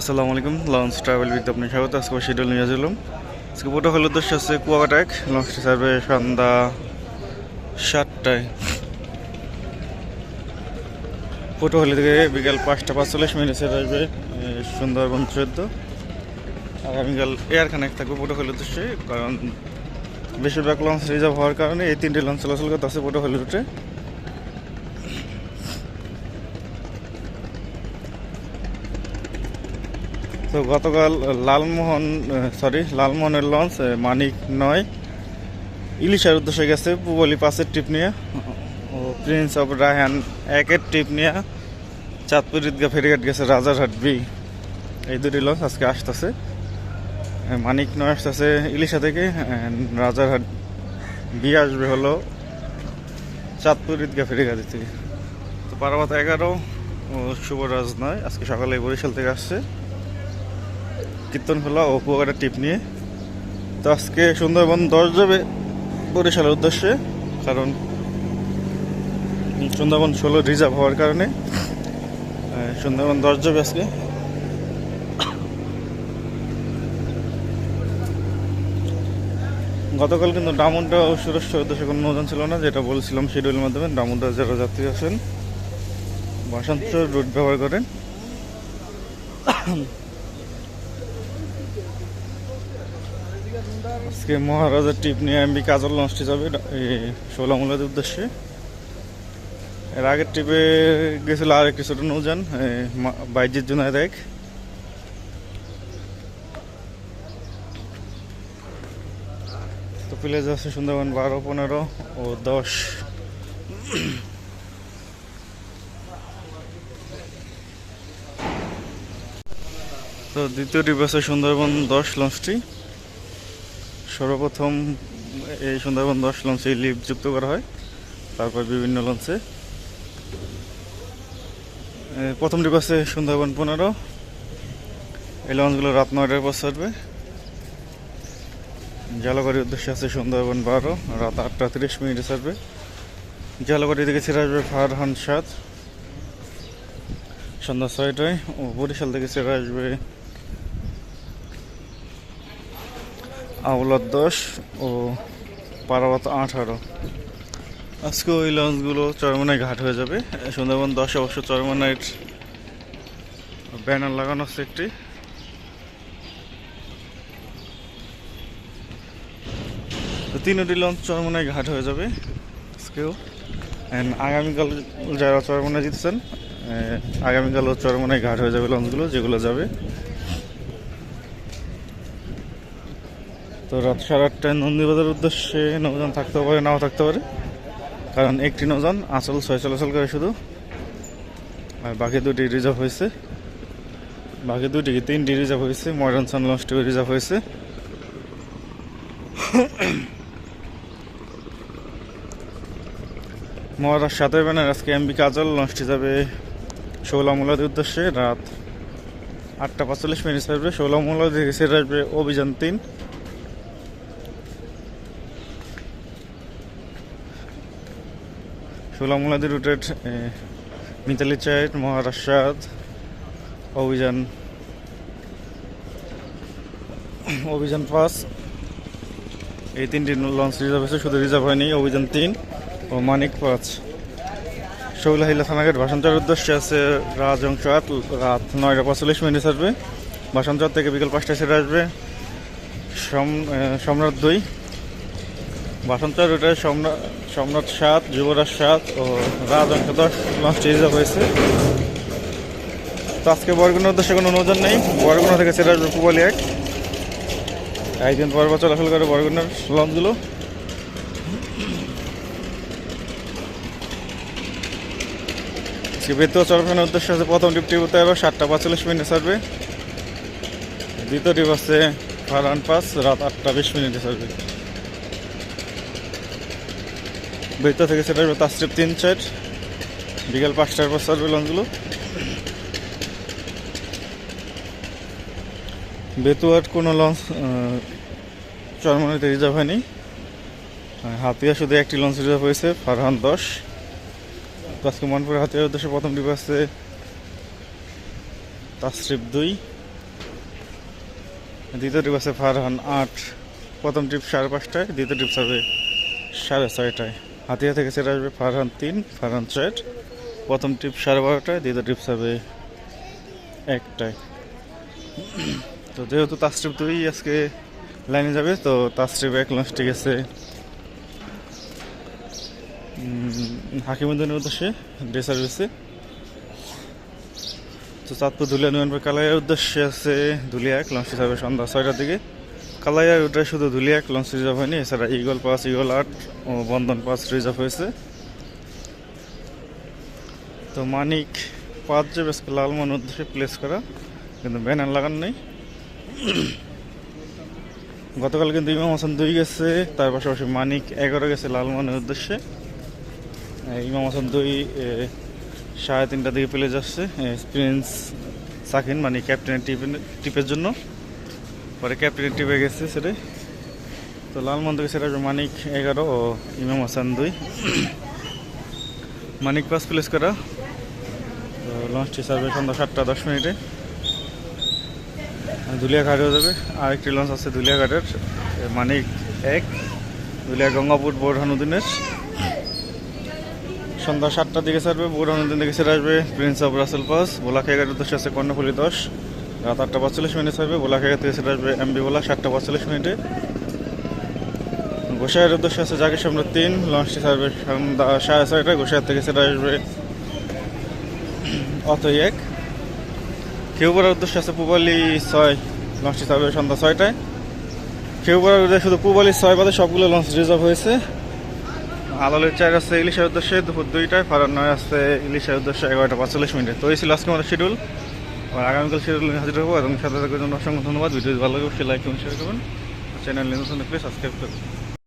আসসালামু আলাইকুম launch travel with আপনি স্বাগত। আজকে শিডিউল নিয়ে আসলাম আজকে পোটো হল উদ্দেশ্য আছে কুয়াকাটাক লঞ্চটি সার্ভে সন্ধ্যা সাতটায়। পটুয়াখালী থেকে বিকাল পাঁচটা পাঁচচল্লিশ মিনিটে আসবে এ, সুন্দরবন চোদ্দ। আগামীকাল এয়ার কানেক্ট থাকবে পটুয়াখালী উদ্দেশ্যে। কারণ বেশিরভাগ লঞ্চ রিজার্ভ হওয়ার কারণে এই তিনটে লঞ্চ চলাচল করতে আছে পটুয়াখালী রুটে। তো গতকাল লালমোহন সরি লালমোহনের লঞ্চ মানিক নয়। ইলিশার উদ্দেশ্যে গেছে পুবলি পাঁচের ট্রিপ নিয়ে। ও প্রিন্স অফ রায়হান একের ট্রিপ নিয়ে। চাঁদপুর ঈদগা ফেরিঘাট গেছে রাজারহাট বি এই দুটি লঞ্চ আজকে আসতেছে। মানিক নয় আসতেছে ইলিশা থেকে রাজারহাট বি আসবে হলো চাঁদপুর ঈদগা ফেরিঘাট থেকে। তো পারাবাত এগারো শুভরাজ নয়, আজকে সকালে বরিশাল থেকে আসছে। কীর্তনখোলা ও কুয়াকাটা টিপ নিয়ে। তো আজকে সুন্দরবন দশ যাবে বরিশালের উদ্দেশ্যে, কারণ সুন্দরবন ষোলো রিজার্ভ হওয়ার কারণে সুন্দরবন দশ যাবে আজকে। গতকাল কিন্তু ডামুনটা ও সুরেশ্বর উদ্দেশ্যে কোনো নৌযান ছিল না, যেটা বলছিলাম শিডিউলের মাধ্যমে ডামুনটা যারা যাত্রী আছেন। বাসান্তর রুট ব্যবহার করেন। আজকে মহারাজার টিপ নিয়ে এমবি কাজল লঞ্চটি যাবে ষোলামূলাদের উদ্দেশ্যে। এর আগের ট্রিপে গেছিল আর একটি ছোট নৌযান বাইজির জন্য দেখ তো প্লেজ আছে সুন্দরবন বারো পনেরো ও দশ। তো দ্বিতীয় ট্রিপ আছে সুন্দরবন দশ লঞ্চটি সর্বপ্রথম এই সুন্দরবন দশ লঞ্চে লিফট যুক্ত করা হয়, তারপর বিভিন্ন লঞ্চে। প্রথম ট্রিপ আছে সুন্দরবন পনেরো, এই লঞ্চগুলো রাত নয়টার পর ছাড়বে। জালগাড়ির উদ্দেশ্যে আছে সুন্দরবন বারো, রাত আটটা তিরিশ মিনিটে ছাড়বে। জালগাড়ি থেকে ছেড়ে আসবে ফারহান সাত সন্ধ্যা ছয়টায় ও বরিশাল থেকে ছেড়ে আসবে আওলাদ দশ ও পারাবাত আঠারো। আজকে ওই লঞ্চগুলো চরমনায় ঘাট হয়ে যাবে। সুন্দরবন দশে অবশ্য চরমনাইট ব্যানার লাগানো আছে একটি। তিনটি লঞ্চ চরমনায় ঘাট হয়ে যাবে আজকেও। অ্যান্ড আগামীকাল যারা চরমনায় জিতছেন আগামীকালও চরমনায় ঘাট হয়ে যাবে লঞ্চগুলো, যেগুলো যাবে। তো রাত সাড়ে আটটায় নন্দীবাজার উদ্দেশ্যে নৌযান থাকতেও পারে, নাও থাকতে পারে। কারণ একটি নৌযান আসল ছয় চলাচল করে শুধু। আর বাকি দুটি রিজার্ভ হয়েছে। বাকি দুটি তিনটি রিজার্ভ হয়েছে? মডার্ন সান লঞ্চটিও রিজার্ভ হয়েছে। মহারাজ সাতের ব্যানার আজকে এমবি কাজল লঞ্চটি যাবে ষোলামূলাদের উদ্দেশ্যে। রাত আটটা পাঁচচল্লিশ মিনিট আসবে ষোলামূলা থেকে আসবে অভিযান তিন। সোলামুলাদি রুটেড মিতালি চাইট মহারাষ্ট্রাত অভিযান অভিযান পাঁচ। এই তিনটি লঞ্চ রিজার্ভ হয়েছে শুধু রিজার্ভ হয়নি, অভিযান তিন ও মানিক পাঁচ। শৌলাহিলা থানাঘাট ভাষান্তর উদ্দেশ্যে আছে রাজংশ আট, রাত নয়টা পঁয়তাল্লিশ মিনিট আসবে ভাষান্তর থেকে বিকেল পাঁচটায় সেরে আসবে। সম- সম্রাট দুই। বাসন্তর রুটে সম্রাট সম্রাট সাত, যুবরাজ সাত ও রাজ অঙ্ক দশ লঞ্চটি রিজার্ভ হয়েছে। তো আজকে বরগুনার উদ্দেশ্যে কোনো নৌযান নেই। বরগুনা থেকে সেটা আসবে পুবালি এক। একদিন পর পর চলাচল করে বরগুনার লঞ্চগুলো। বেতুয়া চরফানের উদ্দেশ্যে আছে প্রথম টিপ তেরো সাতটা পাঁচচল্লিশ মিনিট ছাড়বে। দ্বিতীয় টিপ আছে ফারহান পাস, রাত আটটা বিশ মিনিটে ছাড়বে। বেতা থেকে সেটা আসবে তাস্ট্রিপ তিন চার বিকেল পাঁচটার পর সার্ভে লঞ্চগুলো বেতুয়ার কোনো লঞ্চ চরমনিতে রিজার্ভ হয়নি। হাতিয়া শুধু একটি লঞ্চ রিজার্ভ হয়েছে, ফারহান দশ। তো আজকে মনপুরে হাতিয়ার উদ্দেশ্যে প্রথম ডিপ আছে তাস্ট্রিপ দুই। দ্বিতীয় ট্রিপ আছে ফারহান আট। প্রথম ট্রিপ সাড়ে পাঁচটায়, দ্বিতীয় ট্রিপ হবে সাড়ে ছয়টায়। হাতিয়া থেকে সেটা আসবে ফারহান তিন, ফারহান চার প্রথম ট্রিপ সাড়ে বারোটায়, দ্বিতীয় ট্রিপ হবে একটায়। তো যেহেতু তাস্ট্রিপ দুই আজকে লাইনে যাবে, তো তাস্ট্রিপ এক লঞ্চ ঠিক আছে হাকিমুদ্দিনের উদ্দেশ্যে ডে সার্ভিসে। তো চাঁদপুর ধুলিয়া নিয়ন্ত্রণ কালাইয়ার উদ্দেশ্যে আছে ধুলিয়া এক লঞ্চটি যাবে সন্ধ্যা ছয়টার দিকে। কালাইয়ার ওটা শুধু ধুলিয়া লঞ্চ রিজার্ভ হয়নি, এছাড়া ইগল পাস ইগল আট ও বন্ধন পাস রিজার্ভ হয়েছে। তো মানিক পাঁচ যে বেশ লালমন উদ্দেশ্যে প্লেস করা, কিন্তু ব্যানার লাগানো নেই। গতকাল কিন্তু ইমাম হাসান দুই গেছে, তার পাশাপাশি মানিক এগারো গেছে লালমনের উদ্দেশ্যে। ইমাম হাসান দুই সাড়ে তিনটা দিকে প্লেস আসছে প্রিন্স সাকিন মানে ক্যাপ্টেনের টিপের টিপের জন্য। পরে ক্যাপ্টেনের টিপে গেছে সেটাই। তো লালমন থেকে সেটা মানিক এগারো ও ইমাম হাসান দুই। মানিক পাস প্লেস করা। তো লঞ্চটি সার্ভে সন্ধ্যা সাতটা দশ মিনিটে। দুলিয়াঘাট হয়ে যাবে। আরেকটি লঞ্চ আছে দুলিয়াঘাটের। এ, মানিক এক দুলিয়া গঙ্গাপুর বোরহানুদ্দিনের সন্ধ্যা সাতটার দিকে ছাড়বে। বোরহানুদ্দিন থেকে ছেড়ে আসবে। প্রিন্স অফ রাসেল পাস বোলাখাইঘাট উদ্দেশ্যে আছে কর্ণফুলি দশ। রাত আটটা পঁয়তাল্লিশ মিনিট ছাড়বে বোলাখাইঘাট থেকে ছেড়ে আসবে এমবি বোলা সাতটা পঁয়তাল্লিশ মিনিটে। গোসাইয়ের উদ্দেশ্যে আছে জাকির সামনে তিন, লঞ্চটি ছাড়বে সন্ধ্যা সাড়ে ছয়টা গোসাইয়ের থেকে সেটা আসবে অতই এক। খেউপাড়ার উদ্দেশ্যে আছে পুবালি ছয়, লঞ্চটি ছাড়বে সন্ধ্যা ছয়টায়। খেউপাড়ার উদ্দেশ্যে শুধু পুবালি ছয় বাদে সবগুলো লঞ্চ রিজার্ভ হয়েছে। আলালের চার আছে ইলিশের উদ্দেশ্যে, দুপুর দুইটায়, ফারার নয় আছে ইলিশের উদ্দেশ্যে এগারোটা পাঁচচল্লিশ মিনিটে। তো এই ছিল আজকে আমাদের শিডিউল আর আগামীকাল নিয়ে হাজির হব। এবং সাথে থাকার জন্য অসংখ্য ধন্যবাদ। ভিডিও ভালো লাগবে লাইক এবং শেয়ার করবেন। চ্যানেল নতুন প্লিজ সাবস্ক্রাইব করুন